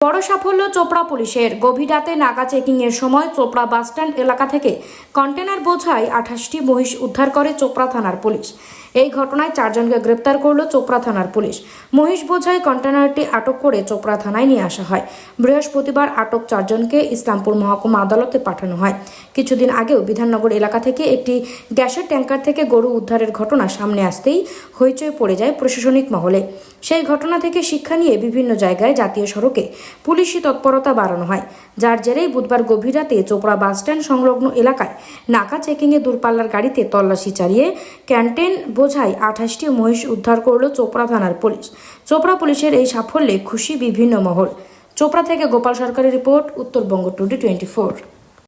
বড় সাফল্য চোপড়া পুলিশের। গভীর রাতে নাগা চেকিংয়ের সময় চোপড়া বাসস্ট্যান্ড এলাকা থেকে কন্টেনার বোঝায় আঠাশটি মহিষ উদ্ধার করে চোপড়া থানার পুলিশ। এই ঘটনায় চারজনকে গ্রেপ্তার করল চোপড়া থানার পুলিশ। মহিষ বোঝাই কন্টেনারটি আটক করে চোপড়া থানায় নিয়ে আসা হয়। বৃহস্পতিবার আটক চারজনকে ইসলামপুর মহকুমা আদালতে পাঠানো হয়। কিছুদিন আগেও বিধাননগর এলাকা থেকে একটি গ্যাসের ট্যাঙ্কার থেকে গরু উদ্ধারের ঘটনা সামনে আসতেই হইচই পড়ে যায় প্রশাসনিক মহলে। সেই ঘটনা থেকে শিক্ষা নিয়ে বিভিন্ন জায়গায় জাতীয় সড়কে পুলিশি তৎপরতা বাড়ানো হয়। যার জেরেই বুধবার গভীর রাতে চোপড়া বাসস্ট্যান্ড সংলগ্ন এলাকায় নাকা চেকিংয়ে দূরপাল্লার গাড়িতে তল্লাশি চালিয়ে ক্যান্টেন বোঝাই আঠাশটি মহিষ উদ্ধার করল চোপড়া থানার পুলিশ। চোপড়া পুলিশের এই সাফল্যে খুশি বিভিন্ন মহল। চোপড়া থেকে গোপাল সরকারের report, Uttarbanga today twenty four.